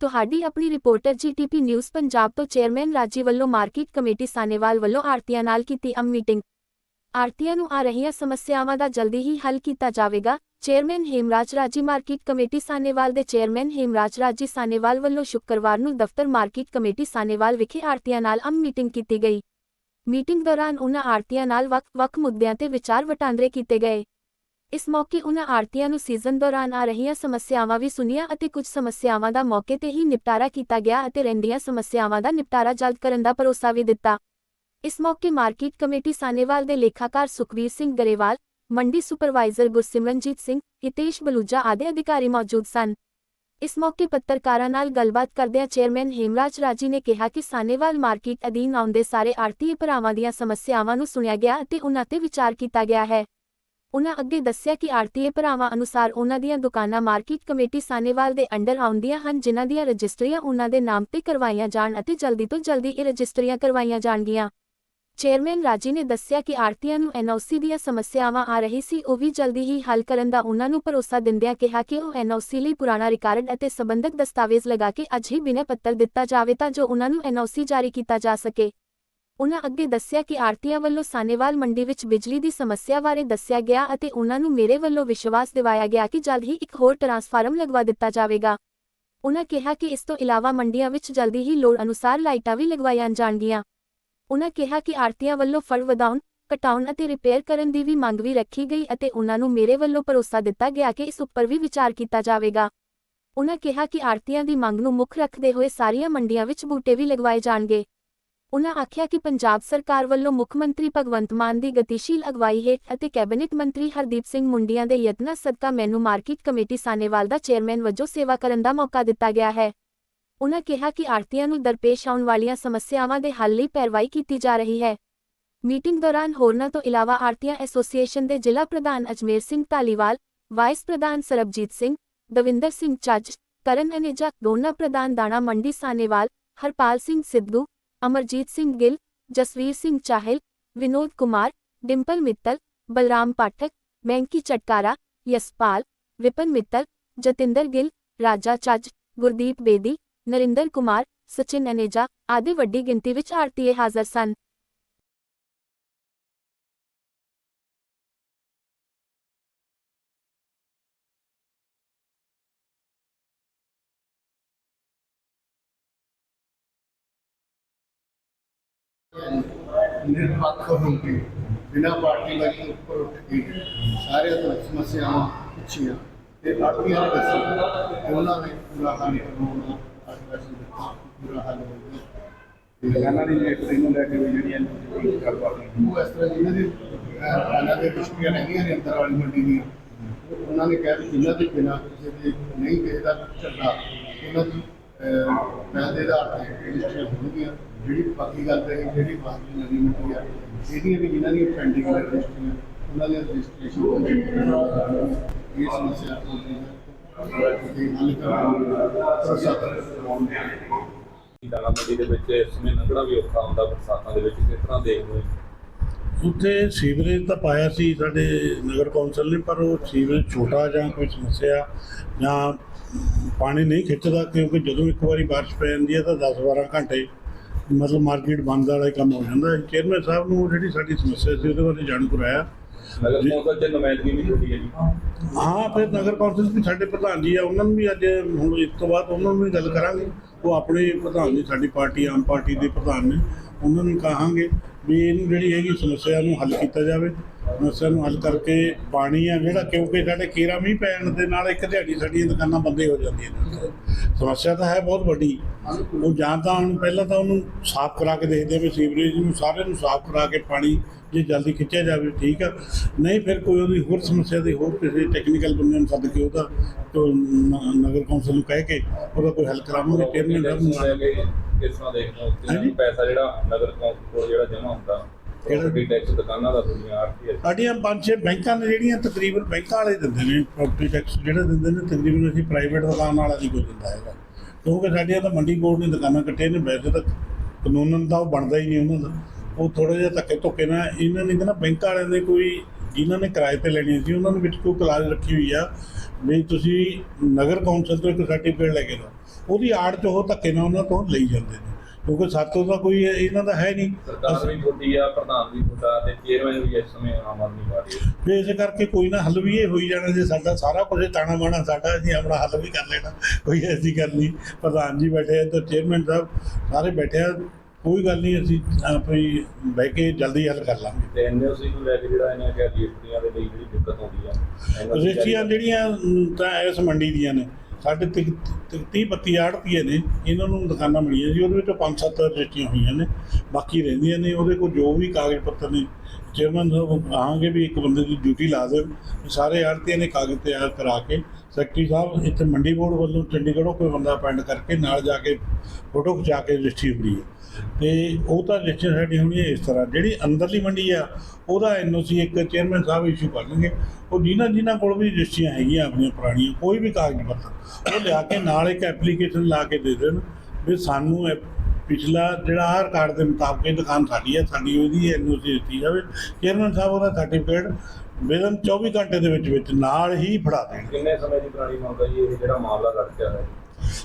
ਤੁਹਾਡੀ ਆਪਣੀ reporter GTP news Punjab ਤੋਂ ਚੇਅਰਮੈਨ ਰਾਜੀ ਵੱਲੋਂ ਮਾਰਕੀਟ ਕਮੇਟੀ ਸਾਨੇਵਾਲ ਵੱਲੋਂ ਆੜਤੀਆਂ ਨਾਲ ਕੀਤੀ ਅਮ ਮੀਟਿੰਗ। ਆੜਤੀਆਂ ਨੂੰ ਆ ਰਹੀਆਂ ਸਮੱਸਿਆਵਾਂ ਦਾ ਜਲਦੀ ਹੀ ਹੱਲ ਕੀਤਾ ਜਾਵੇਗਾ। ਚੇਅਰਮੈਨ ਹੇਮਰਾਜ ਰਾਜੀ ਮਾਰਕੀਟ ਕਮੇਟੀ ਸਾਨੇਵਾਲ ਦੇ ਚੇਅਰਮੈਨ ਹੇਮਰਾਜ ਰਾਜੀ ਸਾਨੇਵਾਲ ਵੱਲੋਂ ਸ਼ੁੱਕਰਵਾਰ ਨੂੰ ਦਫ਼ਤਰ ਮਾਰਕੀਟ ਕਮੇਟੀ ਸਾਨੇਵਾਲ ਵਿਖੇ ਆੜਤੀਆਂ ਨਾਲ ਅਮ ਮੀਟਿੰਗ ਕੀਤੀ ਗਈ। ਮੀਟਿੰਗ ਦੌਰਾਨ ਉਨ੍ਹਾਂ ਆੜਤੀਆਂ ਨਾਲ ਵੱਖ-ਵੱਖ ਮੁੱਦਿਆਂ ਤੇ ਵਿਚਾਰ ਵਟਾਂਦਰੇ ਕੀਤੇ ਗਏ। ਇਸ ਮੌਕੇ ਉਨ੍ਹਾਂ ਆੜਤੀਆਂ ਨੂੰ ਸੀਜ਼ਨ ਦੌਰਾਨ ਆ ਰਹੀਆਂ ਸਮੱਸਿਆਵਾਂ ਵੀ ਸੁਣੀਆਂ ਅਤੇ ਕੁਝ ਸਮੱਸਿਆਵਾਂ ਦਾ ਮੌਕੇ ਤੇ ਹੀ ਨਿਪਟਾਰਾ ਕੀਤਾ ਗਿਆ ਅਤੇ ਰਹਿੰਦੀਆਂ ਸਮੱਸਿਆਵਾਂ ਦਾ ਨਿਪਟਾਰਾ ਜਲਦ ਕਰਨ ਦਾ ਭਰੋਸਾ ਵੀ ਦਿੱਤਾ। ਇਸ ਮੌਕੇ ਮਾਰਕੀਟ ਕਮੇਟੀ ਸਾਨੇਵਾਲ ਦੇ ਲੇਖਾਕਾਰ ਸੁਖਵੀਰ ਸਿੰਘ ਗਰੇਵਾਲ, ਮੰਡੀ ਸੁਪਰਵਾਈਜ਼ਰ ਗੁਰਸਿਮਰਨਜੀਤ ਸਿੰਘ, ਹਿਤੇਸ਼ ਬਲੂਜਾ ਆਦਿ ਅਧਿਕਾਰੀ ਮੌਜੂਦ ਸਨ। ਇਸ ਮੌਕੇ ਪੱਤਰਕਾਰਾਂ ਨਾਲ ਗੱਲਬਾਤ ਕਰਦਿਆਂ ਚੇਅਰਮੈਨ ਹੇਮਰਾਜ ਰਾਜੀ ਨੇ ਕਿਹਾ ਕਿ ਸਾਨੇਵਾਲ ਮਾਰਕੀਟ ਅਧੀਨ ਆਉਂਦੇ ਸਾਰੇ ਆੜਤੀ ਭਰਾਵਾਂ ਦੀਆਂ ਸਮੱਸਿਆਵਾਂ ਨੂੰ ਸੁਣਿਆ ਗਿਆ ਅਤੇ ਉਨ੍ਹਾਂ ਤੇ ਵਿਚਾਰ ਕੀਤਾ ਗਿਆ ਹੈ। ਉਨ੍ਹਾਂ ਅੱਗੇ ਦੱਸਿਆ ਕਿ ਆੜਤੀਏ ਭਰਾਵਾਂ ਅਨੁਸਾਰ ਉਨ੍ਹਾਂ ਦੀਆਂ ਦੁਕਾਨਾਂ ਮਾਰਕੀਟ ਕਮੇਟੀ ਸਾਨੇਵਾਲ ਦੇ ਅੰਡਰ ਆਉਂਦੀਆਂ ਹਨ, ਜਿਨ੍ਹਾਂ ਦੀਆਂ ਰਜਿਸਟਰੀਆਂ ਉਨ੍ਹਾਂ ਦੇ ਨਾਮ ਤੇ ਕਰਵਾਈਆਂ ਜਾਣ ਅਤੇ ਜਲਦੀ ਤੋਂ ਜਲਦੀ ਇਹ ਰਜਿਸਟਰੀਆਂ ਕਰਵਾਈਆਂ ਜਾਣਗੀਆਂ। ਚੇਅਰਮੈਨ ਰਾਜੀ ਨੇ ਦੱਸਿਆ ਕਿ ਆੜਤੀਆਂ ਨੂੰ ਐਨਓਸੀ ਦੀਆਂ ਸਮੱਸਿਆਵਾਂ ਆ ਰਹੀ ਸੀ, ਉਹ ਵੀ ਜਲਦੀ ਹੀ ਹੱਲ ਕਰਨ ਦਾ ਉਨ੍ਹਾਂ ਨੂੰ ਭਰੋਸਾ ਦਿੰਦਿਆਂ ਕਿਹਾ ਕਿ ਉਹ ਐਨਓਸੀ ਲਈ ਪੁਰਾਣਾ ਰਿਕਾਰਡ ਅਤੇ ਸਬੰਧਤ ਦਸਤਾਵੇਜ਼ ਲਗਾ ਕੇ ਅੱਜ ਹੀ ਬਿਨੈ ਪੱਤਰ ਦਿੱਤਾ ਜਾਵੇ ਤਾਂ ਜੋ ਉਨ੍ਹਾਂ ਨੂੰ ਐਨਓਸੀ ਜਾਰੀ ਕੀਤਾ ਜਾ ਸਕੇ। ਉਨ੍ਹਾਂ ਅੱਗੇ ਦੱਸਿਆ ਕਿ ਆੜਤੀਆਂ ਵੱਲੋਂ ਸਾਨੇਵਾਲ ਮੰਡੀ ਵਿੱਚ ਬਿਜਲੀ ਦੀ ਸਮੱਸਿਆ ਬਾਰੇ ਦੱਸਿਆ ਗਿਆ ਅਤੇ ਉਨ੍ਹਾਂ ਨੂੰ ਮੇਰੇ ਵੱਲੋਂ ਵਿਸ਼ਵਾਸ ਦਿਵਾਇਆ ਗਿਆ ਕਿ ਜਲਦ ਹੀ ਇੱਕ ਹੋਰ ਟਰਾਂਸਫਾਰਮ ਲਗਵਾ ਦਿੱਤਾ ਜਾਵੇਗਾ। ਉਨ੍ਹਾਂ ਕਿਹਾ ਕਿ ਇਸ ਤੋਂ ਇਲਾਵਾ ਮੰਡੀਆਂ ਵਿੱਚ ਜਲਦੀ ਹੀ ਲੋੜ ਅਨੁਸਾਰ ਲਾਈਟਾਂ ਵੀ ਲਗਵਾਈਆਂ ਜਾਣਗੀਆਂ। ਉਨ੍ਹਾਂ ਕਿਹਾ ਕਿ ਆੜਤੀਆਂ ਵੱਲੋਂ ਫੜ ਵਧਾਉਣ ਘਟਾਉਣ ਅਤੇ ਰਿਪੇਅਰ ਕਰਨ ਦੀ ਵੀ ਮੰਗ ਵੀ ਰੱਖੀ ਗਈ ਅਤੇ ਉਨ੍ਹਾਂ ਨੂੰ ਮੇਰੇ ਵੱਲੋਂ ਭਰੋਸਾ ਦਿੱਤਾ ਗਿਆ ਕਿ ਇਸ ਉੱਪਰ ਵੀ ਵਿਚਾਰ ਕੀਤਾ ਜਾਵੇਗਾ। ਉਨ੍ਹਾਂ ਕਿਹਾ ਕਿ ਆੜਤੀਆਂ ਦੀ ਮੰਗ ਨੂੰ ਮੁੱਖ ਰੱਖਦੇ ਹੋਏ ਸਾਰੀਆਂ ਮੰਡੀਆਂ ਵਿੱਚ ਬੂਟੇ ਵੀ ਲਗਵਾਏ ਜਾਣਗੇ। ਉਨ੍ਹਾਂ ਆਖਿਆ ਕਿ ਪੰਜਾਬ ਸਰਕਾਰ ਵੱਲੋਂ ਮੁੱਖ ਮੰਤਰੀ ਭਗਵੰਤ ਮਾਨ ਦੀ ਗਤੀਸ਼ੀਲ ਅਗਵਾਈ ਹੇਠ ਅਤੇ ਕੈਬਨਿਟ ਮੰਤਰੀ ਹਰਦੀਪ ਸਿੰਘ ਮੁੰਡੀਆਂ ਦੇ ਯਤਨਾਂ ਸਦਕਾ ਮੈਨੂੰ ਮਾਰਕੀਟ ਕਮੇਟੀ ਸਾਨੇਵਾਲ ਦਾ ਚੇਅਰਮੈਨ ਵਜੋਂ ਸੇਵਾ ਕਰਨ ਦਾ ਮੌਕਾ ਦਿੱਤਾ ਗਿਆ ਹੈ। ਉਨ੍ਹਾਂ ਕਿਹਾ ਕਿ ਆੜਤੀਆਂ ਨੂੰ ਦਰਪੇਸ਼ ਆਉਣ ਵਾਲੀਆਂ ਸਮੱਸਿਆਵਾਂ ਦੇ ਹੱਲ ਲਈ ਪੈਰਵਾਈ ਕੀਤੀ ਜਾ ਰਹੀ ਹੈ। ਮੀਟਿੰਗ ਦੌਰਾਨ ਹੋਰਨਾਂ ਤੋਂ ਇਲਾਵਾ ਆੜਤੀਆਂ ਐਸੋਸੀਏਸ਼ਨ ਦੇ ਜ਼ਿਲ੍ਹਾ ਪ੍ਰਧਾਨ ਅਜਮੇਰ ਸਿੰਘ ਧਾਲੀਵਾਲ, ਵਾਈਸ ਪ੍ਰਧਾਨ ਸਰਬਜੀਤ ਸਿੰਘ, ਦਵਿੰਦਰ ਸਿੰਘ ਚੱਜ ਕਰਨ ਅਨੇਜਾ, ਦੋਨਾ ਪ੍ਰਧਾਨ ਦਾਣਾ ਮੰਡੀ ਸਾਨੇਵਾਲ, ਹਰਪਾਲ ਸਿੰਘ ਸਿੱਧੂ ਅਮਰਜੀਤ ਸਿੰਘ ਗਿੱਲ, ਜਸਵੀਰ ਸਿੰਘ ਚਾਹਲ, ਵਿਨੋਦ ਕੁਮਾਰ, ਡਿੰਪਲ ਮਿੱਤਲ, ਬਲਰਾਮ ਪਾਠਕ ਮੈਂਕੀ ਚਟਕਾਰਾ, ਯਸਪਾਲ, ਵਿਪਨ ਮਿੱਤਲ, ਜਤਿੰਦਰ ਗਿੱਲ, ਰਾਜਾ ਚੱਜ, ਗੁਰਦੀਪ ਬੇਦੀ, ਨਰਿੰਦਰ ਕੁਮਾਰ, ਸਚਿਨ ਅਨੇਜਾ ਆਦਿ ਵੱਡੀ ਗਿਣਤੀ ਵਿੱਚ ਆਰਤੀਏ ਹਾਜ਼ਰ ਸਨ। ਨਿਰਪੱਖ ਹੋ ਕੇ ਬਿਨਾਂ ਪਾਰਟੀ ਵਾਲੀ ਉੱਪਰ ਉੱਠ ਕੇ ਸਾਰੇ ਤੋਂ ਸਮੱਸਿਆਵਾਂ ਪੁੱਛੀਆਂ ਤੇ ਆੜਤੀਆਂ ਨੇ ਦੱਸੀ ਉਹਨਾਂ ਨੇ ਪੂਰਾ ਹੱਲ ਕਰਵਾਉਣਾ ਆਸ਼ਵਾਸਨ ਦਿੱਤਾ ਪੂਰਾ ਹੱਲ ਹੋ ਗਿਆ ਦੁਕਾਨਾਂ ਦੀ ਰਜਿਸਟਰੀ ਨੂੰ ਲੈ ਕੇ ਜਿਹੜੀਆਂ ਨੇ ਗੱਲਬਾਤ ਹੋਈ। ਉਹ ਇਸ ਤਰ੍ਹਾਂ ਜਿਹਨਾਂ ਦੀ ਇਹਨਾਂ ਦੇ ਰਿਸ਼ਤੀਆਂ ਰਹਿੰਦੀਆਂ ਨੇ ਅੰਦਰ ਵਾਲੀ ਮੰਡੀ ਦੀਆਂ ਉਹਨਾਂ ਨੇ ਕਿਹਾ ਵੀ ਜਿਨ੍ਹਾਂ ਦੇ ਬਿਨਾਂ ਕਿਸੇ ਦੇ ਨਹੀਂ ਕਿਸੇ ਦਾ ਝਗੜਾ ਉਹਨਾਂ ਦੀ ਪਹਿਲ ਦੇ ਆਧਾਰ ਤੇ ਰਜਿਸਟਰੀਆਂ ਹੋਣਗੀਆਂ ਜਿਹੜੀ ਬਾਕੀ ਗੱਲ ਰਹੀ ਜਿਹੜੀ ਬਾਕੀ ਨਵੀਂ ਮੰਡੀ ਆ ਇਹਦੀਆਂ ਵੀ ਜਿਨ੍ਹਾਂ ਦੀਆਂ ਪੈਂਡਿੰਗ ਨੇ ਰਜਿਸਟਰੀਆਂ ਉਹਨਾਂ ਦੀਆਂ ਰਜਿਸਟ੍ਰੇਸ਼ਨ ਇਹ ਸਮੱਸਿਆ ਹੋ ਗਈ ਹੈ। ਇਹ ਹੱਲ ਕਰਨ ਦਾ ਦਾਣਾ ਮੰਡੀ ਦੇ ਵਿੱਚ ਇਸ ਸਮੇਂ ਲੰਘਣਾ ਵੀ ਔਖਾ ਹੁੰਦਾ ਬਰਸਾਤਾਂ ਦੇ ਵਿੱਚ ਕਿਸ ਤਰ੍ਹਾਂ ਦੇਖਦੇ ਹੋ? ਉੱਥੇ ਸੀਵਰੇਜ ਤਾਂ ਪਾਇਆ ਸੀ ਸਾਡੇ ਨਗਰ ਕੌਂਸਲ ਨੇ ਪਰ ਉਹ ਸੀਵਰੇਜ ਛੋਟਾ ਜਾਂ ਕੋਈ ਸਮੱਸਿਆ ਜਾਂ ਪਾਣੀ ਨਹੀਂ ਖਿੱਚਦਾ ਕਿਉਂਕਿ ਜਦੋਂ ਇੱਕ ਵਾਰੀ ਬਾਰਿਸ਼ ਪੈ ਜਾਂਦੀ ਹੈ ਤਾਂ 10-12 ਘੰਟੇ ਮਤਲਬ ਮਾਰਕੀਟ ਬੰਦ ਵਾਲਾ ਕੰਮ ਹੋ ਜਾਂਦਾ ਹੈ। ਚੇਅਰਮੈਨ ਸਾਹਿਬ ਨੂੰ ਜਿਹੜੀ ਸਾਡੀ ਸਮੱਸਿਆ ਸੀ ਉਹਦੇ ਬਾਰੇ ਜਾਣੂ ਕਰਾਇਆ। ਨਗਰ ਜੀ। ਕੌਂਸਲ ਚ ਨੁਮਾਇੰਦਗੀ ਵੀ ਹੁੰਦੀ ਹੈ ਜੀ। ਹਾਂ ਫਿਰ ਨਗਰ ਕੌਂਸਲ ਵੀ ਸਾਡੇ ਪ੍ਰਧਾਨ ਜੀ ਆ ਉਹਨਾਂ ਨੂੰ ਵੀ ਅੱਜ ਹੁਣ ਇਸ ਤੋਂ ਬਾਅਦ ਉਹਨਾਂ ਨੂੰ ਵੀ ਗੱਲ ਕਰਾਂਗੇ। ਉਹ ਆਪਣੇ ਪ੍ਰਧਾਨ ਨੇ ਸਾਡੀ ਪਾਰਟੀ ਆਮ ਪਾਰਟੀ ਦੇ ਪ੍ਰਧਾਨ ਨੇ ਉਹਨਾਂ ਨੂੰ ਕਹਾਂਗੇ ਵੀ ਇਹਨੂੰ ਜਿਹੜੀ ਹੈਗੀ ਸਮੱਸਿਆ ਨੂੰ ਹੱਲ ਕੀਤਾ ਜਾਵੇ। ਸਮੱਸਿਆ ਨੂੰ ਹੱਲ ਕਰਕੇ ਪਾਣੀ ਆ ਜਿਹੜਾ ਕਿਉਂਕਿ ਸਾਡੇ ਕੇਰਾ ਮੀਂਹ ਪੈਣ ਦੇ ਨਾਲ ਇੱਕ ਦਿਹਾੜੀ ਸਾਡੀਆਂ ਦੁਕਾਨਾਂ ਬੰਦੇ ਹੋ ਜਾਂਦੀਆਂ ਨੇ। ਸਮੱਸਿਆ ਤਾਂ ਹੈ ਬਹੁਤ ਵੱਡੀ। ਉਹ ਜਾਂ ਤਾਂ ਹੁਣ ਪਹਿਲਾਂ ਤਾਂ ਉਹਨੂੰ ਸਾਫ਼ ਕਰਾ ਕੇ ਦੇਖਦੇ ਵੀ ਸੀਵਰੇਜ ਨੂੰ ਸਾਰੇ ਨੂੰ ਸਾਫ਼ ਕਰਾ ਕੇ ਪਾਣੀ ਜੇ ਜਲਦੀ ਖਿੱਚਿਆ ਜਾਵੇ ਠੀਕ ਆ। ਨਹੀਂ ਫਿਰ ਕੋਈ ਉਹਦੀ ਹੋਰ ਸਮੱਸਿਆ ਦੀ ਹੋਰ ਕਿਸੇ ਟੈਕਨੀਕਲ ਬੰਦੇ ਨੂੰ ਸੱਦ ਕੇ ਉਹਦਾ ਨਗਰ ਕੌਂਸਲ ਨੂੰ ਕਹਿ ਕੇ ਉਹਦਾ ਕੋਈ ਹੱਲ ਕਰਾਵਾਂਗੇ ਚੇਅਰਮੈਨ ਸਾਹਿਬ ਨੂੰ ਤਰ੍ਹਾਂ ਹਾਂਜੀ। ਪੈਸਾ ਜਿਹੜਾ ਨਗਰ ਕੌਂਸਲ ਕੋਲ ਜਿਹੜਾ ਜਮ੍ਹਾਂ ਹੁੰਦਾ ਕਿਹੜਾ? ਟੈਕਸ ਦੁਕਾਨਾਂ ਦਾ ਸਾਡੀਆਂ ਪੰਜ ਛੇ ਬੈਂਕਾਂ ਨੇ ਜਿਹੜੀਆਂ ਤਕਰੀਬਨ ਬੈਂਕਾਂ ਵਾਲੇ ਦਿੰਦੇ ਨੇ ਪ੍ਰਾਪਰਟੀ ਟੈਕਸ ਜਿਹੜਾ ਦਿੰਦੇ ਨੇ ਤਕਰੀਬਨ ਅਸੀਂ ਪ੍ਰਾਈਵੇਟ ਦੁਕਾਨ ਵਾਲਾ ਨਹੀਂ ਕੋਈ ਦਿੰਦਾ ਹੈਗਾ। ਕਿਉਂਕਿ ਸਾਡੀਆਂ ਤਾਂ ਮੰਡੀ ਬੋਰਡ ਨੇ ਦੁਕਾਨਾਂ ਕੱਟੇ ਨੇ ਵੈਸੇ ਤਾਂ ਕਾਨੂੰਨ ਤਾਂ ਉਹ ਬਣਦਾ ਹੀ ਨਹੀਂ ਉਹਨਾਂ ਦਾ। ਉਹ ਥੋੜਾ ਜਿਹਾ ਧੱਕੇ ਧੁੱਕੇ ਨਾਲ ਇਹਨਾਂ ਨੇ ਕਹਿੰਦਾ ਬੈਂਕ ਵਾਲਿਆਂ ਨੇ ਕੋਈ ਜਿਨ੍ਹਾਂ ਨੇ ਕਿਰਾਏ ਤੇ ਲੈਣੀ ਸੀ ਉਹਨਾਂ ਨੇ ਵਿੱਚ ਕੋਈ ਕਲਾਜ਼ ਰੱਖੀ ਹੋਈ ਆ। ਵੀ ਤੁਸੀਂ ਨਗਰ ਕੌਂਸਲ ਤੋਂ ਇੱਕ ਸਰਟੀਫਿਕੇਟ ਲੈ ਕੇ ਦਿਓ। ਉਹਦੀ ਆੜ 'ਚ ਉਹ ਧੱਕੇ ਨਾਲ ਉਹਨਾਂ ਤੋਂ ਲਈ ਜਾਂਦੇ ਨੇ। ਕਿਉਂਕਿ ਸਾਤੋਂ ਦਾ ਕੋਈ ਇਹਨਾਂ ਦਾ ਹੈ ਨਹੀਂ। ਸਰਕਾਰ ਵੀ ਤੁਹਾਡੀ ਆ ਪ੍ਰਧਾਨ ਵੀ ਤੁਹਾਡਾ ਤੇ ਚੇਅਰਮੈਨ ਵੀ ਇਸ ਸਮੇਂ ਆਮ ਆਦਮੀ ਪਾਰਟੀ ਦਾ। ਫਿਰ ਇਸੇ ਕਰਕੇ ਕੋਈ ਨਾ ਹੱਲ ਵੀ ਇਹ ਹੋਈ ਜਾਣਾ ਜੇ ਸਾਡਾ ਸਾਰਾ ਕੁਝ ਤਾਣਾ ਬਾਣਾ ਸਾਡਾ ਅਸੀਂ ਆਪਣਾ ਹੱਲ ਵੀ ਕਰ ਲੈਣਾ। ਕੋਈ ਐਸੀ ਗੱਲ ਨਹੀਂ ਪ੍ਰਧਾਨ ਜੀ ਬੈਠੇ ਆ ਤੇ ਚੇਅਰਮੈਨ ਸਾਹਿਬ ਸਾਰੇ ਬੈਠੇ ਆ ਕੋਈ ਗੱਲ ਨਹੀਂ ਅਸੀਂ ਆਪਣੀ ਬਹਿ ਕੇ ਜਲਦੀ ਹੱਲ ਕਰ ਲਾਂਗੇ। ਤੇ ਐਨਓਸੀ ਨੂੰ ਲੈ ਕੇ ਜਿਹੜਾ ਇਹਨਾਂ ਕਿ ਰਜਿਸਟਰੀਆਂ ਦੇ ਲਈ ਜਿਹੜੀ ਦਿੱਕਤ ਆਉਂਦੀ ਆ ਰਜਿਸਟਰੀਆਂ ਜਿਹੜੀਆਂ ਤਾਂ ਇਸ ਮੰਡੀ ਦੀਆਂ ਨੇ ਸਾਡੇ 30 32 ਆੜਤੀਏ ਨੇ, ਇਹਨਾਂ ਨੂੰ ਦੁਕਾਨਾਂ ਮਿਲੀਆਂ ਸੀ ਉਹਦੇ ਵਿੱਚੋਂ 5-7 ਰਜਿਸਟਰੀਆਂ ਹੋਈਆਂ ਨੇ, ਬਾਕੀ ਰਹਿੰਦੀਆਂ ਨੇ, ਉਹਦੇ ਕੋਲ ਜੋ ਵੀ ਕਾਗਜ਼ ਪੱਤਰ ਨੇ ਚੇਅਰਮੈਨ ਸਾਹਿਬ ਆਹਾਂਗੇ ਵੀ ਇੱਕ ਬੰਦੇ ਦੀ ਡਿਊਟੀ ਲਾ ਦੇਣ ਸਾਰੇ ਆੜਤੀਆਂ ਨੇ ਕਾਗਜ਼ ਤਿਆਰ ਕਰਾ ਕੇ ਸੈਕਟਰੀ ਸਾਹਿਬ ਇੱਥੇ ਮੰਡੀ ਬੋਰਡ ਵੱਲੋਂ ਚੰਡੀਗੜ੍ਹੋਂ ਕੋਈ ਬੰਦਾ ਅਪਾਇੰਟ ਕਰਕੇ ਨਾਲ ਜਾ ਕੇ ਫੋਟੋ ਖਿਚਾ ਕੇ ਰਜਿਸਟਰੀ ਹੁੰਦੀ ਹੈ। ਤੇ ਉਹ ਤਾਂ ਰਜਿਸਟਰੀ ਸਾਡੀ ਹੋਣੀ ਹੈ ਇਸ ਤਰ੍ਹਾਂ। ਜਿਹੜੀ ਅੰਦਰਲੀ ਮੰਡੀ ਆ, ਉਹਦਾ ਐਨਓਸੀ ਇੱਕ ਚੇਅਰਮੈਨ ਸਾਹਿਬ ਇਸ਼ੂ ਕਰਨਗੇ ਉਹ ਜਿਨ੍ਹਾਂ ਜਿਨ੍ਹਾਂ ਕੋਲ ਵੀ ਰਜਿਸਟਰੀਆਂ ਹੈਗੀਆਂ ਆਪਣੀਆਂ ਪੁਰਾਣੀਆਂ, ਕੋਈ ਵੀ ਕਾਗਜ਼ ਪੱਤਰ, ਉਹ ਲਿਆ ਕੇ ਨਾਲ ਇੱਕ ਐਪਲੀਕੇਸ਼ਨ ਲਾ ਕੇ ਦੇ ਦੇਣ ਵੀ ਸਾਨੂੰ ਇਹ ਪਿਛਲਾ ਜਿਹੜਾ ਆਹ ਕਾਰਡ ਦੇ ਮੁਤਾਬਕ ਇਹ ਦੁਕਾਨ ਸਾਡੀ ਹੈ, ਸਾਡੀ ਉਹਦੀ ਐਨਓਸੀ ਦਿੱਤੀ ਜਾਵੇ। ਚੇਅਰਮੈਨ ਸਾਹਿਬ ਉਹਦਾ ਸਰਟੀਫਿਕੇਟ ਵਿਦਨ 24 ਘੰਟੇ ਦੇ ਵਿੱਚ ਵਿੱਚ ਨਾਲ ਹੀ ਫੜਾ ਦੇਣ ਕਿੰਨੇ ਸਮੇਂ ਦੀ ਪੁਰਾਣੀ ਮੰਗ ਜੀ? ਇਹ ਜਿਹੜਾ ਮਾਮਲਾ ਲੜਕਿਆ ਹੈ?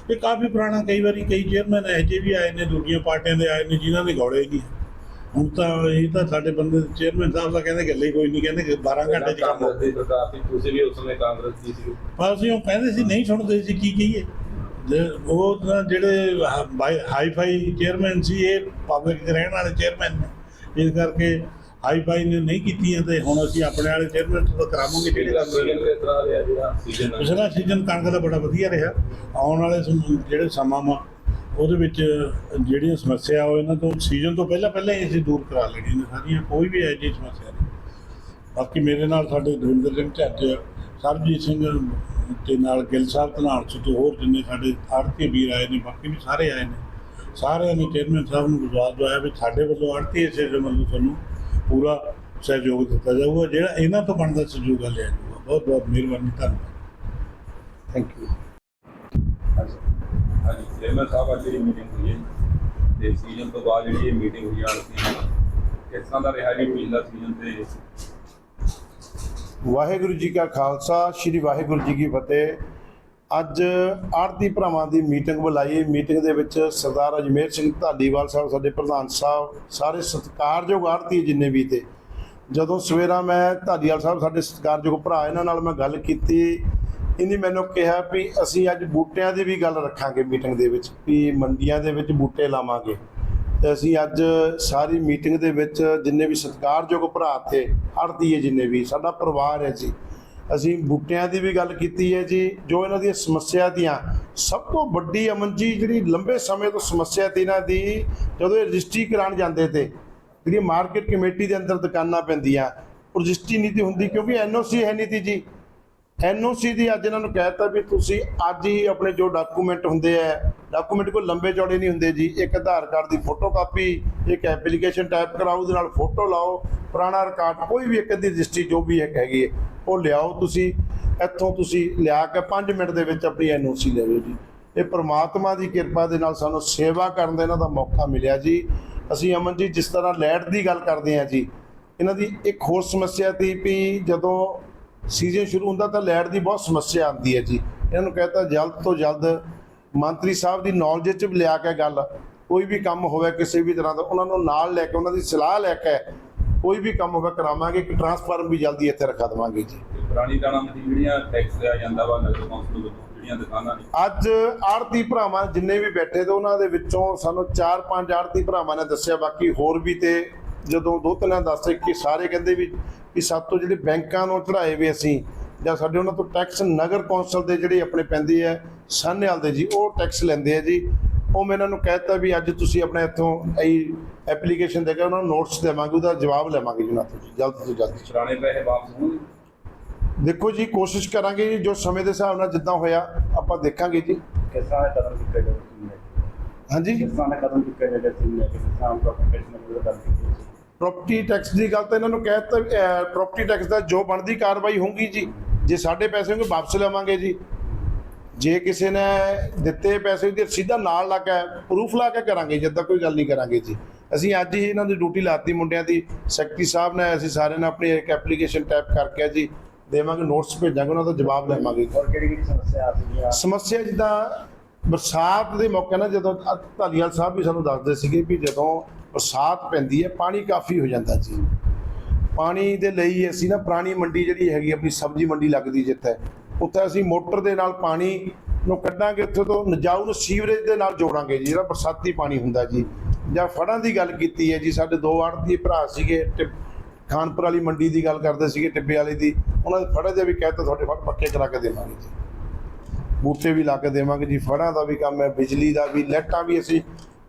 ਇਹ ਕਾਫੀ ਪੁਰਾਣਾ ਕਈ ਵਾਰੀ ਕਈ ਚੇਅਰਮੈਨ ਇਹੋ ਜਿਹੇ ਵੀ ਆਏ ਨੇ ਦੂਜੀਆਂ ਪਾਰਟੀਆਂ ਦੇ ਆਏ ਨੇ ਜਿਨ੍ਹਾਂ ਦੇ ਗੌੜੇ ਨਹੀਂ ਹੁਣ ਤਾਂ ਇਹ ਤਾਂ ਸਾਡੇ ਬੰਦੇ ਚੇਅਰਮੈਨ ਸਾਹਿਬ ਦਾ ਕਹਿੰਦੇ ਗੱਲੇ ਕੋਈ ਨਹੀਂ ਕਹਿੰਦੇ ਕਿ 12 ਘੰਟੇ ਚ ਕੰਮ ਹੋ ਸਰਕਾਰ ਸੀ ਤੁਸੀਂ ਵੀ ਉਸ ਸਮੇਂ ਕਾਂਗਰਸ ਦੀ ਸੀ। ਪਰ ਅਸੀਂ ਉਹ ਕਹਿੰਦੇ ਸੀ ਨਹੀਂ ਸੁਣਦੇ ਸੀ ਕੀ ਕਹੀਏ। ਜੇ ਉਹ ਜਿਹੜੇ ਹਾਈ ਫਾਈ ਚੇਅਰਮੈਨ ਸੀ ਇਹ ਪਬਲਿਕ ਰਹਿਣ ਵਾਲੇ ਚੇਅਰਮੈਨ ਨੇ। ਇਸ ਕਰਕੇ ਹਾਈ ਫਾਈ ਨੇ ਨਹੀਂ ਕੀਤੀਆਂ ਤੇ ਹੁਣ ਅਸੀਂ ਆਪਣੇ ਵਾਲੇ ਚੇਅਰਮੈਨ ਤੋਂ ਕਰਾਵਾਂਗੇ ਜਿਹੜੇ ਸੀਜ਼ਨ ਪਿਛਲਾ ਸੀਜ਼ਨ ਕਣਕ ਦਾ ਬੜਾ ਵਧੀਆ ਰਿਹਾ। ਆਉਣ ਵਾਲੇ ਜਿਹੜੇ ਸਮਾਂ ਵਾ ਉਹਦੇ ਵਿੱਚ ਜਿਹੜੀਆਂ ਸਮੱਸਿਆ ਉਹ ਇਹਨਾਂ ਤੋਂ ਸੀਜ਼ਨ ਤੋਂ ਪਹਿਲਾਂ ਪਹਿਲਾਂ ਹੀ ਅਸੀਂ ਦੂਰ ਕਰਾ ਲੈਣੀਆਂ ਨੇ ਸਾਰੀਆਂ ਕੋਈ ਵੀ ਜਿਹੀ ਸਮੱਸਿਆ ਨਹੀਂ। ਬਾਕੀ ਮੇਰੇ ਨਾਲ ਸਾਡੇ ਦਵਿੰਦਰ ਸਿੰਘ ਝੱਜ ਸਰਬਜੀਤ ਸਿੰਘ ਤੇ ਨਾਲ ਗਿੱਲ ਸਾਹਿਬ ਧਨਾਲ ਚ ਤੇ ਹੋਰ ਜਿੰਨੇ ਸਾਡੇ ਆੜਤੀ ਵੀਰ ਆਏ ਨੇ ਬਾਕੀ ਵੀ ਸਾਰੇ ਆਏ ਨੇ। ਸਾਰਿਆਂ ਨੇ ਚੇਅਰਮੈਨ ਸਾਹਿਬ ਨੂੰ ਵਿਸ਼ਵਾਸ ਦਵਾਇਆ ਵੀ ਸਾਡੇ ਵੱਲੋਂ ਆੜਤੀ ਇਸੇ ਦੇ ਵੱਲੋਂ ਤੁਹਾਨੂੰ ਪੂਰਾ ਸਹਿਯੋਗ ਦਿੱਤਾ ਜਾਊਗਾ ਜਿਹੜਾ ਇਹਨਾਂ ਤੋਂ ਬਣਦਾ ਸਹਿਯੋਗ ਆ ਲਿਆ ਜਾਊਗਾ। ਬਹੁਤ ਬਹੁਤ ਮਿਹਰਬਾਨੀ ਧੰਨਵਾਦ। ਥੈਂਕ ਯੂ ਹਾਂਜੀ। ਚੇਅਰਮੈਨ ਸਾਹਿਬ ਅੱਜ ਜਿਹੜੀ ਮੀਟਿੰਗ ਹੋਈ ਹੈ ਤੇ ਸੀਜ਼ਨ ਤੋਂ ਬਾਅਦ ਜਿਹੜੀ ਇਹ ਮੀਟਿੰਗ ਹੋਈ ਆ ਸੀ ਕਿਸ ਤਰ੍ਹਾਂ ਦਾ ਰਿਹਾ ਜੀ ਪਿਛਲਾ ਸੀਜ਼ਨ ਤੇ? ਵਾਹਿਗੁਰੂ ਜੀ ਕਾ ਖਾਲਸਾ ਸ੍ਰੀ ਵਾਹਿਗੁਰੂ ਜੀ ਕੀ ਫਤਿਹ। ਅੱਜ ਆੜਤੀ ਭਰਾਵਾਂ ਦੀ ਮੀਟਿੰਗ ਬੁਲਾਈ। ਮੀਟਿੰਗ ਦੇ ਵਿੱਚ ਸਰਦਾਰ ਅਜਮੇਰ ਸਿੰਘ ਧਾਲੀਵਾਲ ਸਾਹਿਬ, ਸਾਡੇ ਪ੍ਰਧਾਨ ਸਾਹਿਬ, ਸਾਰੇ ਸਤਿਕਾਰਯੋਗ ਆਰਤੀ ਜਿੰਨੇ ਵੀ ਤੇ। ਜਦੋਂ ਸਵੇਰਾ ਮੈਂ ਧਾਲੀਵਾਲ ਸਾਹਿਬ, ਸਾਡੇ ਸਤਿਕਾਰਯੋਗ ਭਰਾ, ਇਹਨਾਂ ਨਾਲ ਮੈਂ ਗੱਲ ਕੀਤੀ, ਇਹਨੇ ਮੈਨੂੰ ਕਿਹਾ ਵੀ ਅਸੀਂ ਅੱਜ ਬੂਟਿਆਂ ਦੀ ਵੀ ਗੱਲ ਰੱਖਾਂਗੇ ਮੀਟਿੰਗ ਦੇ ਵਿੱਚ, ਵੀ ਮੰਡੀਆਂ ਦੇ ਵਿੱਚ ਬੂਟੇ ਲਾਵਾਂਗੇ। ਤੇ ਅਸੀਂ ਅੱਜ ਸਾਰੀ ਮੀਟਿੰਗ ਦੇ ਵਿੱਚ ਜਿੰਨੇ ਵੀ ਸਤਿਕਾਰਯੋਗ ਭਰਾ ਥੇ ਹੜਦੀਏ ਜਿੰਨੇ ਵੀ, ਸਾਡਾ ਪਰਿਵਾਰ ਹੈ ਜੀ। ਅਸੀਂ ਬੂਟਿਆਂ ਦੀ ਵੀ ਗੱਲ ਕੀਤੀ ਹੈ ਜੀ, ਜੋ ਇਹਨਾਂ ਦੀਆਂ ਸਮੱਸਿਆ ਦੀਆਂ ਸਭ ਤੋਂ ਵੱਡੀ ਅਮਨ ਜੀ ਜਿਹੜੀ ਲੰਬੇ ਸਮੇਂ ਤੋਂ ਸਮੱਸਿਆ ਤੀ ਇਹਨਾਂ ਦੀ, ਜਦੋਂ ਇਹ ਰਜਿਸਟਰੀ ਕਰਾਉਣ ਜਾਂਦੇ ਤੇ, ਜਿਹੜੀ ਮਾਰਕੀਟ ਕਮੇਟੀ ਦੇ ਅੰਦਰ ਦੁਕਾਨਾਂ ਪੈਂਦੀਆਂ ਰਜਿਸਟਰੀ ਨਹੀਂ ਤੀ ਹੁੰਦੀ ਕਿਉਂਕਿ ਐਨਓਸੀ ਹੈ ਨਹੀਂ ਤੀ ਜੀ। ਐਨਓਸੀ ਦੀ ਅੱਜ ਇਹਨਾਂ ਨੂੰ ਕਹਿਤਾ ਵੀ ਤੁਸੀਂ ਅੱਜ ਹੀ ਆਪਣੇ ਜੋ ਡਾਕੂਮੈਂਟ ਹੁੰਦੇ ਆ ਡਾਕੂਮੈਂਟ ਕੋਈ ਲੰਬੇ ਚੌੜੇ ਨਹੀਂ ਹੁੰਦੇ ਜੀ, ਇੱਕ ਆਧਾਰ ਕਾਰਡ ਦੀ ਫੋਟੋ ਕਾਪੀ ਇੱਕ ਐਪਲੀਕੇਸ਼ਨ ਟਾਈਪ ਕਰਾਓ, ਉਹਦੇ ਨਾਲ ਫੋਟੋ ਲਾਓ, ਪੁਰਾਣਾ ਰਿਕਾਰਡ ਕੋਈ ਵੀ ਇੱਕ ਦੀ ਰਜਿਸਟਰੀ ਜੋ ਵੀ ਇੱਕ ਹੈਗੀ ਹੈ, ਉਹ ਲਿਆਓ ਤੁਸੀਂ, ਇੱਥੋਂ ਤੁਸੀਂ ਲਿਆ ਕੇ 5 ਮਿੰਟ ਦੇ ਵਿੱਚ ਆਪਣੀ ਐਨਓਸੀ ਲੈ ਲਓ ਜੀ। ਇਹ ਪ੍ਰਮਾਤਮਾ ਦੀ ਕਿਰਪਾ ਦੇ ਨਾਲ ਸਾਨੂੰ ਸੇਵਾ ਕਰਨ ਦਾ ਇਹਨਾਂ ਦਾ ਮੌਕਾ ਮਿਲਿਆ ਜੀ। ਅਸੀਂ ਅਮਨ ਜੀ, ਜਿਸ ਤਰ੍ਹਾਂ ਲੈਟ ਦੀ ਗੱਲ ਕਰਦੇ ਹਾਂ ਜੀ, ਇਹਨਾਂ ਦੀ ਇੱਕ ਹੋਰ ਸਮੱਸਿਆ ਤੀ ਵੀ ਜਦੋਂ ਸੀਜ਼ਨ ਸ਼ੁਰੂ ਹੁੰਦਾ ਤਾਂ ਲਾਈਟ ਦੀ ਬਹੁਤ ਸਮੱਸਿਆ ਆਉਂਦੀ ਹੈ ਜੀ। ਇਹਨਾਂ ਨੂੰ ਕਹਿੰਦਾ ਜਲਦ ਤੋਂ ਜਲਦ ਮੰਤਰੀ ਸਾਹਿਬ ਦੀ ਨੌਲੇਜ 'ਚ ਲਿਆ ਕੇ ਗੱਲ ਕੋਈ ਵੀ ਕੰਮ ਹੋਵੇ ਕਿਸੇ ਵੀ ਤਰ੍ਹਾਂ ਦਾ ਉਹਨਾਂ ਨੂੰ ਨਾਲ ਲੈ ਕੇ ਉਹਨਾਂ ਦੀ ਸਲਾਹ ਲੈ ਕੇ ਕੋਈ ਵੀ ਕੰਮ ਹੋਵੇ ਕਰਾਵਾਂਗੇ ਕਿ ਟਰਾਂਸਫਾਰਮ ਵੀ ਜਲਦੀ ਇੱਥੇ ਰਖਾ ਦੇਵਾਂਗੇ ਜੀ। ਪੁਰਾਣੀ ਦਾਣਾ ਮੰਡੀ ਜਿਹੜੀਆਂ ਟੈਕਸ ਲਿਆ ਜਾਂਦਾ ਵਾ ਨਗਰ ਕੌਂਸਲ ਵੱਲੋਂ ਜਿਹੜੀਆਂ ਦੁਕਾਨਾਂ ਨੇ। ਅੱਜ ਆੜਤੀ ਭਰਾਵਾਂ ਜਿੰਨੇ ਵੀ ਬੈਠੇ ਤੇ ਉਹਨਾਂ ਦੇ ਵਿੱਚੋਂ ਸਾਨੂੰ 4-5 ਆੜਤੀ ਭਰਾਵਾਂ ਨੇ ਦੱਸਿਆ ਬਾਕੀ ਹੋਰ ਵੀ ਤੇ ਜਦੋਂ ਦੋ ਤਿੰਨਾਂ ਦੱਸੇ ਕਿ ਸਾਰੇ ਕਹਿੰਦੇ ਵੀ ਵੀ ਸਾਤੋਂ ਜਿਹੜੇ ਬੈਂਕਾਂ ਨੂੰ ਚੜਾਏ ਵੀ ਅਸੀਂ ਜਾਂ ਸਾਡੇ ਉਹਨਾਂ ਤੋਂ ਟੈਕਸ ਨਗਰ ਕੌਂਸਲ ਦੇ ਜਿਹੜੇ ਆਪਣੇ ਪੈਂਦੇ ਆ ਸਾਹਨੇਵਾਲ ਦੇ ਜੀ ਉਹ ਟੈਕਸ ਲੈਂਦੇ ਆ ਜੀ। ਉਹ ਮੈਂ ਇਹਨਾਂ ਨੂੰ ਕਹਿਤਾ ਵੀ ਅੱਜ ਤੁਸੀਂ ਆਪਣੇ ਇੱਥੋਂ ਇਹ ਐਪਲੀਕੇਸ਼ਨ ਦੇ ਕੇ ਉਹਨਾਂ ਨੂੰ ਨੋਟਿਸ ਦੇਵਾਂਗੇ ਉਹਦਾ ਜਵਾਬ ਲਵਾਂਗੇ ਜੀ ਉਹਨਾਂ ਤੋਂ ਜਲਦ ਤੋਂ ਜਲਦ। ਪੁਰਾਣੇ ਪੈਸੇ ਵਾਪਸ ਹੋਣਗੇ? ਦੇਖੋ ਜੀ ਕੋਸ਼ਿਸ਼ ਕਰਾਂਗੇ ਜੀ ਜੋ ਸਮੇਂ ਦੇ ਹਿਸਾਬ ਨਾਲ ਜਿੱਦਾਂ ਹੋਇਆ ਆਪਾਂ ਦੇਖਾਂਗੇ ਜੀ। ਕਿਸ ਤਰ੍ਹਾਂ ਦਾ ਕਦਮ ਚੁੱਕਿਆ ਜਾਵੇ ਕੇ? ਹਾਂਜੀ? ਕਿਸ ਤਰ੍ਹਾਂ ਦਾ ਕਦਮ ਚੁੱਕਿਆ ਜਾਵੇ ਕੇ ਜਿਸ ਤਰ੍ਹਾਂ ਪ੍ਰੋਫੈਸ਼ਨ ਨਾਲ ਗੱਲ ਕੀਤੀ ਸੀ ਪ੍ਰਾਪਰਟੀ ਟੈਕਸ ਦੀ ਗੱਲ ਤਾਂ ਇਹਨਾਂ ਨੂੰ ਕਹਿ ਦਿੱਤਾ ਪ੍ਰਾਪਰਟੀ ਟੈਕਸ ਦਾ ਜੋ ਬਣਦੀ ਕਾਰਵਾਈ ਹੋਊਗੀ ਜੀ ਜੇ ਸਾਡੇ ਪੈਸੇ ਹੋਣਗੇ ਵਾਪਸ ਲਵਾਂਗੇ ਜੀ। ਜੇ ਕਿਸੇ ਨੇ ਦਿੱਤੇ ਪੈਸੇ ਉਹਦੀ ਸਿੱਧਾ ਨਾਲ ਲਾ ਕੇ ਪ੍ਰੂਫ ਲਾ ਕੇ ਕਰਾਂਗੇ ਜਿੱਦਾਂ ਕੋਈ ਗੱਲ ਨਹੀਂ ਕਰਾਂਗੇ ਜੀ। ਅਸੀਂ ਅੱਜ ਹੀ ਇਹਨਾਂ ਦੀ ਡਿਊਟੀ ਲਾਤੀ ਮੁੰਡਿਆਂ ਦੀ। ਸੈਕਟਰੀ ਸਾਹਿਬ ਨੇ ਅਸੀਂ ਸਾਰਿਆਂ ਨੇ ਆਪਣੀ ਇੱਕ ਐਪਲੀਕੇਸ਼ਨ ਟਾਈਪ ਕਰਕੇ ਜੀ ਦੇਵਾਂਗੇ ਨੋਟਸ ਭੇਜਾਂਗੇ ਉਹਨਾਂ ਦਾ ਜਵਾਬ ਲਵਾਂਗੇ ਔਰ ਕਿਹੜੀ ਕਿਹੜੀ ਸਮੱਸਿਆ ਆ ਸਕਦੀ ਆ ਸਮੱਸਿਆ ਜਿੱਦਾਂ ਬਰਸਾਤ ਦੇ ਮੌਕੇ ਨਾ ਜਦੋਂ ਧਾਲੀਵਾਲ ਸਾਹਿਬ ਵੀ ਸਾਨੂੰ ਦੱਸਦੇ ਸੀਗੇ ਵੀ ਜਦੋਂ ਬਰਸਾਤ ਪੈਂਦੀ ਹੈ, ਪਾਣੀ ਕਾਫੀ ਹੋ ਜਾਂਦਾ ਜੀ। ਪਾਣੀ ਦੇ ਲਈ ਅਸੀਂ ਨਾ ਪੁਰਾਣੀ ਮੰਡੀ ਜਿਹੜੀ ਹੈਗੀ, ਆਪਣੀ ਸਬਜ਼ੀ ਮੰਡੀ ਲੱਗਦੀ ਜਿੱਥੇ, ਉੱਥੇ ਅਸੀਂ ਮੋਟਰ ਦੇ ਨਾਲ ਪਾਣੀ ਨੂੰ ਕੱਢਾਂਗੇ, ਉੱਥੇ ਤੋਂ ਨਜਾਊ ਨੂੰ ਸੀਵਰੇਜ ਦੇ ਨਾਲ ਜੋੜਾਂਗੇ ਜੀ, ਜਿਹੜਾ ਬਰਸਾਤੀ ਪਾਣੀ ਹੁੰਦਾ ਜੀ। ਜਾਂ ਫੜਾਂ ਦੀ ਗੱਲ ਕੀਤੀ ਹੈ ਜੀ, ਸਾਡੇ ਦੋ ਆੜਤੀ ਭਰਾ ਸੀਗੇ, ਟਿ- ਖਾਨਪੁਰ ਵਾਲੀ ਮੰਡੀ ਦੀ ਗੱਲ ਕਰਦੇ ਸੀਗੇ, ਟਿੱਬੇ ਵਾਲੀ ਦੀ, ਉਹਨਾਂ ਦੇ ਫੜੇ ਦੇ ਵੀ ਕਹਿਤਾ ਤੁਹਾਡੇ ਫੜ ਪੱਕੇ ਕਰਾ ਕੇ ਦੇਵਾਂਗੇ ਜੀ। ਬੂਟੇ ਵੀ ਲਾ ਕੇ ਦੇਵਾਂਗੇ ਜੀ, ਫੜਾਂ ਦਾ ਵੀ ਕੰਮ ਹੈ, ਬਿਜਲੀ ਦਾ ਵੀ, ਲਾਈਟਾਂ ਵੀ ਅਸੀਂ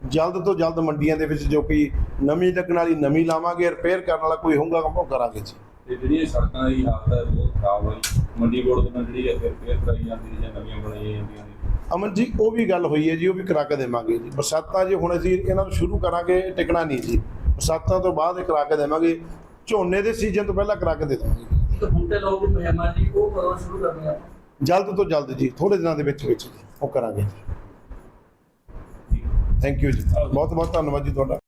ਜਲਦ ਤੋਂ ਜਲਦ ਮੰਡੀਆਂ ਦੇ ਵਿੱਚ ਜੋ ਕੋਈ ਨਵੀਂ ਲੱਗਣ ਵਾਲੀ ਨਵੀਂ ਲਾਵਾਂਗੇ ਰਿਪੇਅਰ ਕਰਨ ਵਾਲਾ ਕੋਈ ਹੋਊਗਾ ਕੰਮ ਉਹ ਕਰਾਂਗੇ ਜੀ। ਤੇ ਜਿਹੜੀਆਂ ਸੜਕਾਂ ਦੀ ਹਾਲਤ ਹੈ ਬਹੁਤ ਖਰਾਬ ਹੈ ਮੰਡੀ ਬੋਰਡ ਤੋਂ ਜਿਹੜੀ ਹੈ ਰਿਪੇਅਰ ਕਰਾਈ ਜਾਂਦੀ ਹੈ ਜਾਂ ਨਵੀਆਂ ਬਣਾਈਆਂ ਜਾਂਦੀਆਂ ਨੇ। ਅਮਨ ਜੀ ਉਹ ਵੀ ਗੱਲ ਹੋਈ ਹੈ ਜੀ ਉਹ ਵੀ ਕਰਾ ਕੇ ਦੇਵਾਂਗੇ ਜੀ। ਬਰਸਾਤਾਂ ਜੇ ਹੁਣ ਅਸੀਂ ਇਹਨਾਂ ਨੂੰ ਸ਼ੁਰੂ ਕਰਾਂਗੇ ਟਿਕਣਾ ਨਹੀਂ ਜੀ। ਬਰਸਾਤਾਂ ਤੋਂ ਬਾਅਦ ਇਹ ਕਰਾ ਕੇ ਦੇਵਾਂਗੇ। ਝੋਨੇ ਦੇ ਸੀਜ਼ਨ ਤੋਂ ਪਹਿਲਾਂ ਕਰਾ ਕੇ ਦੇ ਦੇਵਾਂਗੇ ਇੱਕ ਬੂਟੇ ਲਾਉਣ ਦੀ ਮੁਹਿੰਮ ਆ ਜੀ ਉਹ ਕਦੋਂ ਸ਼ੁਰੂ ਕਰਨੀ ਆ ਜਲਦ ਤੋਂ ਜਲਦ ਜੀ ਥੋੜੇ ਦਿਨਾਂ ਦੇ ਵਿੱਚ ਵਿੱਚ ਜੀ ਉਹ ਕਰਾਂਗੇ ਜੀ। ਥੈਂਕ ਯੂ ਜੀ। ਬਹੁਤ ਬਹੁਤ ਧੰਨਵਾਦ ਜੀ ਤੁਹਾਡਾ।